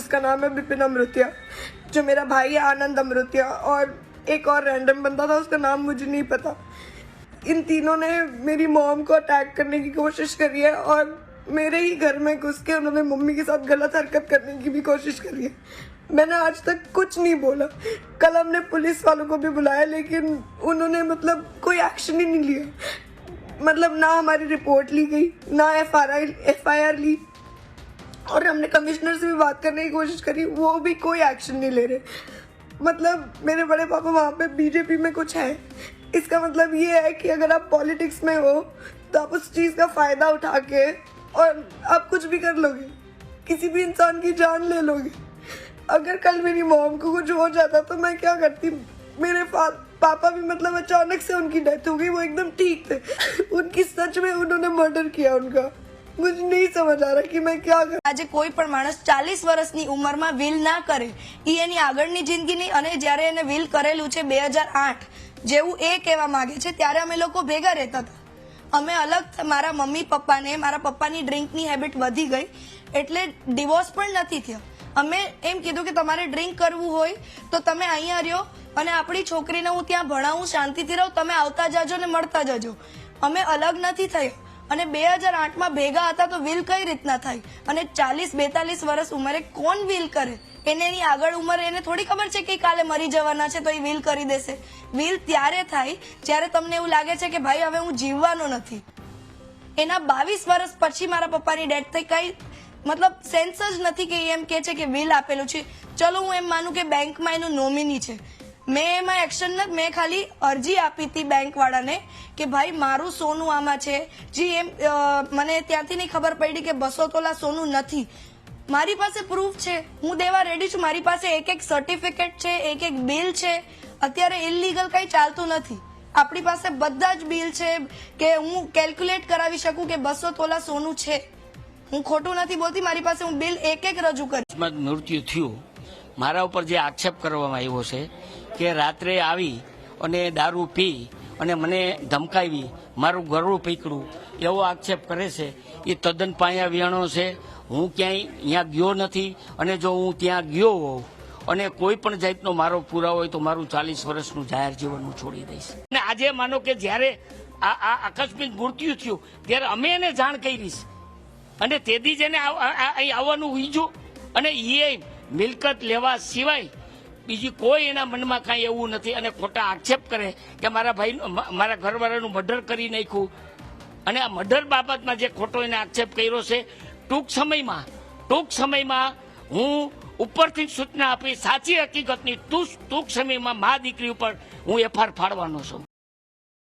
जिसका नाम है विपिन अमृतिया, जो मेरा भाई है आनंद अमृतिया, और एक और रैंडम बंदा था, उसका नाम मुझे नहीं पता। इन तीनों ने मेरी मॉम को अटैक करने की कोशिश करी है, और मेरे ही घर में घुस के उन्होंने मम्मी के साथ गलत हरकत करने की भी कोशिश करी है। मैंने आज तक कुछ नहीं बोला। कल हमने पुलिस वालों को भी बुलाया, लेकिन उन्होंने मतलब कोई एक्शन ही नहीं लिया। मतलब ना हमारी रिपोर्ट ली गई, ना F R I F I R ली। और हमने कमिश्नर से भी बात करने की कोशिश करी, वो भी कोई एक्शन नहीं ले रहे। मतलब मेरे बड़े पापा वहाँ पे बीजेपी में कुछ है। इसका मतलब ये है कि अगर आप पॉलिटिक्स में हो तो आप उस चीज़ का फ़ायदा उठा के और आप कुछ भी कर लोगे। किसी भी इंसान की जान ले लोगे। अगर कल मेरी मॉम को कुछ हो जाता तो मैं क्या करती? मेरे पापा भी मतलब अचानक से उनकी डेथ हो गई, वो एकदम ठीक थे। उनकी सच में उन्होंने मर्डर किया उनका। मुझे नहीं समझ आ रहा कि मैं क्या करूं આજે કોઈ પણ માણસ ચાલીસ વર્ષની ઉંમરમાં વિલ ના કરે એ એની આગળની જિંદગીની અને જ્યારે એને વિલ કરેલું છે બે હજાર આઠ જેવું એ કહેવા માંગે છે ત્યારે અમે લોકો ભેગા રહેતા હતા અમે અલગ થ- મારા મમ્મી પપ્પાને મારા પપ્પાની ડ્રિંકની હેબિટ વધી ગઈ એટલે ડિવોર્સ પણ નથી થયો અમે એમ કીધું કે તમારે ડ્રિંક કરવું હોય તો તમે અહીંયા રહ્યો અને આપણી છોકરીને હું ત્યાં ભણાવું શાંતિથી રહું તમે આવતા જાજો ને મળતા જજો અમે અલગ નથી થયા અને બે હજાર આઠમાં ભેગા હતા તો વિલ કઈ રીતના થાય? અને ચાલીસ, બેતાલીસ વર્ષ ઉંમરે કોણ વિલ કરે? એને એની આગળ ઉંમરે એને થોડી ખબર છે કે કાલે મરી જવાના છે તો એ વિલ કરી દેશે. વિલ ત્યારે થાય જ્યારે તમને એવું લાગે છે કે ભાઈ હવે હું જીવવાનો નથી. એના બાવીસ વર્ષ પછી મારા પપ્પાની ડેથ થઈ. કઈ મતલબ સેન્સ જ નથી કે એમ કે છે કે વિલ આપેલું છે. ચલો હું એમ માનું કે બેંકમાં એનું નોમિની છે. મેં એમાં એક્શન નથી મેં ખાલી અરજી આપી હતી બેંક વાળાને કે ભાઈ, મારું સોનું આમાં છે. જી, એમ મને ત્યાંથી નહીં ખબર પડી કે બસો તોલા સોનું નથી. મારી પાસે પ્રૂફ છે. હું દેવા રેડી છું. મારી પાસે એક એક સર્ટિફિકેટ છે, એક એક બિલ છે. અત્યારે ઇલીગલ કંઈ ચાલતું નથી. આપણી પાસે બધા જ બિલ છે કે હું કેલ્ક્યુલેટ કરાવી શકું કે બસો તોલા સોનું છે. હું ખોટું નથી બોલતી. મારી પાસે હું બિલ એક એક રજૂ કરીશ મૃત્યુ થયું. મારા ઉપર જે આક્ષેપ કરવામાં આવ્યો છે કે રાત્રે આવી અને દારૂ પી અને મને ધમકાવી, મારું ગરડું પીકડું એવો આક્ષેપ કરે છે. એ તદ્દન પાયા વિયાણો છે. હું ક્યાંય અહીંયા ગયો નથી અને જો હું ત્યાં ગયો હોઉં અને કોઈ પણ જાતનો મારો પુરાવો હોય તો મારું ચાલીસ વર્ષનું જાહેર જીવન હું છોડી દઈશ. અને આજે માનો કે જ્યારે આ આ આકસ્મિક મૃત્યુ થયું, ત્યારે અમે એને જાણ કરી અને તેથી જ એને આવવાનું ઈજું. અને એ મિલકત લેવા સિવાય બીજી કોઈ એના મનમાં કાંઈ એવું નથી અને ખોટા આક્ષેપ કરે કે મારા ભાઈ મારા ઘરવાળાનું મર્ડર કરી નાખ્યું. અને આ મર્ડર બાબતમાં જે ખોટો એને આક્ષેપ કર્યો છે, ટૂંક સમયમાં ટૂંક સમયમાં હું ઉપરથી સૂચના આપી, સાચી હકીકતની ટૂંક ટૂંક સમયમાં મા દીકરી ઉપર હું એફઆર ફાડવાનો છું.